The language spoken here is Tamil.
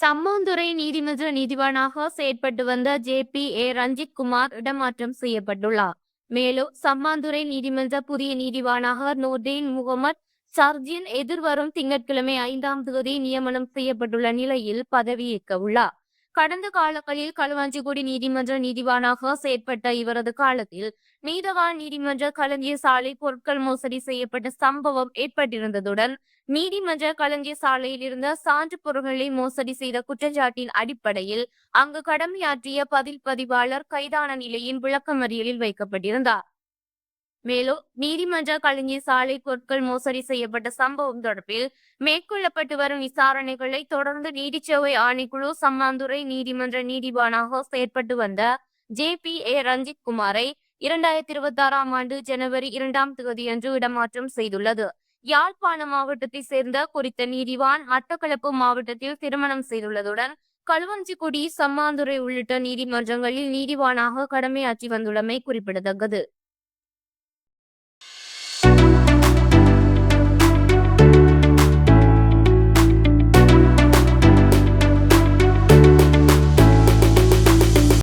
சம்மாந்துறை நீதிமன்ற நீதிவானாக செயற்பட்டு வந்த J P A Ranjith Kumar இடமாற்றம் செய்யப்பட்டுள்ளார். மேலும் சம்மாந்துறை நீதிமன்ற புதிய நீதிவானாக நோர்தீன் முகமது சர்ஜின் எதிர்வரும் திங்கட்கிழமை ஐந்தாம் தேதி நியமனம் செய்யப்பட்டுள்ள நிலையில் பதவியேற்க உள்ளார் கடந்த காலங்களில் களுவாஞ்சிக்குடி நீதிமன்ற நீதிவானாக செயற்பட்ட இவரது காலத்தில் நீதவான் நீதிமன்ற களஞ்சிய சாலை பொருட்கள் மோசடி செய்யப்பட்ட சம்பவம் ஏற்பட்டிருந்ததுடன் நீதிமன்ற களஞ்சிய சாலையில் இருந்த சான்று பொருட்களை மோசடி செய்த குற்றச்சாட்டின் அடிப்படையில் அங்கு கடமையாற்றிய பதில் பதிவாளர் கைதான நிலையின் விளக்கமறியலில் வைக்கப்பட்டிருந்தார். மேலும் நீதிமன்ற கலைஞர் சாலை பொருட்கள் மோசடி செய்யப்பட்ட சம்பவம் தொடர்பில் மேற்கொள்ளப்பட்டு வரும் விசாரணைகளை தொடர்ந்து நீதிச்சேவை ஆணைக்குழு சம்மாந்துறை நீதிமன்ற நீதிவானாக செயற்பட்டு வந்த ஜே பி ஏ ரஞ்சித் குமாரை இரண்டாயிரத்தி இருபத்தி ஆறாம் ஆண்டு ஜனவரி இரண்டாம் தேதியன்று இடமாற்றம் செய்துள்ளது. யாழ்ப்பாண மாவட்டத்தை சேர்ந்த குறித்த நீதிவான் மட்டக்களப்பு மாவட்டத்தில் திருமணம் செய்துள்ளதுடன் களுவஞ்சிக்குடி சம்மாந்துறை உள்ளிட்ட நீதிமன்றங்களில் நீதிவானாக கடமையாற்றி வந்துள்ளமை குறிப்பிடத்தக்கது.